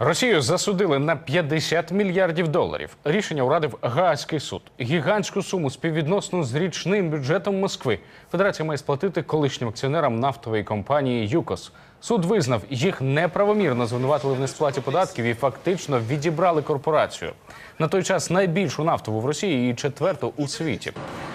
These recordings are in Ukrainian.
Росію засудили на 50 мільярдів доларів. Рішення урадив Гаазький суд. Гігантську суму співвідносно з річним бюджетом Москви. Федерація має сплатити колишнім акціонерам нафтової компанії ЮКОС. Суд визнав, їх неправомірно звинуватили в несплаті податків і фактично відібрали корпорацію. На той час найбільшу нафтову в Росії і четверту у світі.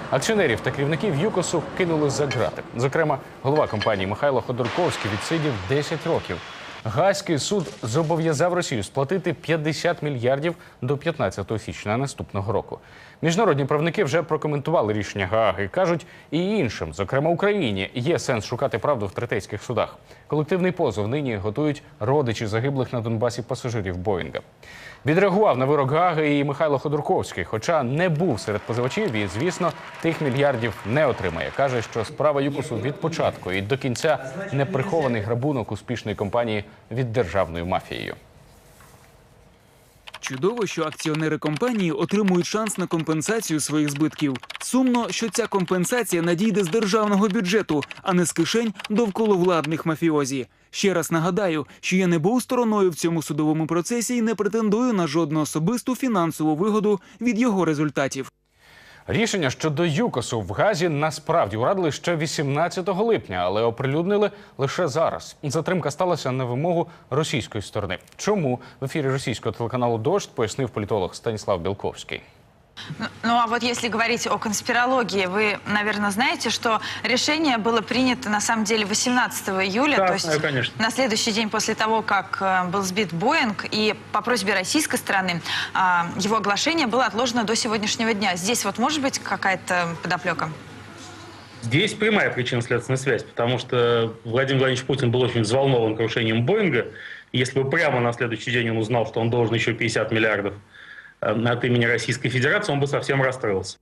Акціонерів та керівників ЮКОСу кинули за грати. Зокрема, голова компанії Михайло Ходорковський відсидів 10 років. Гаазький суд зобов'язав Росію сплатити 50 мільярдів до 15 січня наступного року. Міжнародні правники вже прокоментували рішення Гааги. кажуть, і іншим, зокрема Україні, є сенс шукати правду в третейських судах. Колективний позов нині готують родичі загиблих на Донбасі пасажирів Боїнга. Відреагував на вирок Гааги і Михайло Ходорковський, хоча не був серед позивачів і, звісно, тих мільярдів не отримає. Каже, що справа ЮКОСу від початку і до кінця неприхований грабунок успішної компанії від державною мафією. Чудово, що акціонери компанії отримують шанс на компенсацію своїх збитків. Сумно, що ця компенсація надійде з державного бюджету, а не з кишень довколовладних мафіозі. Ще раз нагадаю, що я не був стороною в цьому судовому процесі і не претендую на жодну особисту фінансову вигоду від його результатів. Рішення щодо ЮКОСу в Газі насправді урадили ще 18 липня, але оприлюднили лише зараз. Затримка сталася на вимогу російської сторони. Чому в ефірі російського телеканалу Дождь пояснив політолог Станіслав Білковський. Ну, а вот если говорить о конспирологии, вы, наверное, знаете, что решение было принято на самом деле 18 июля, Да, то есть конечно. на следующий день после того, как э, был сбит Боинг, и по просьбе российской стороны а, его оглашение было отложено до сегодняшнего дня. Здесь вот может быть какая-то подоплека? Здесь прямая причинно-следственная связь, потому что Владимир Владимирович Путин был очень взволнован крушением Боинга. Если бы прямо на следующий день он узнал, что он должен еще 50 миллиардов от имени Российской Федерации, он бы совсем расстроился.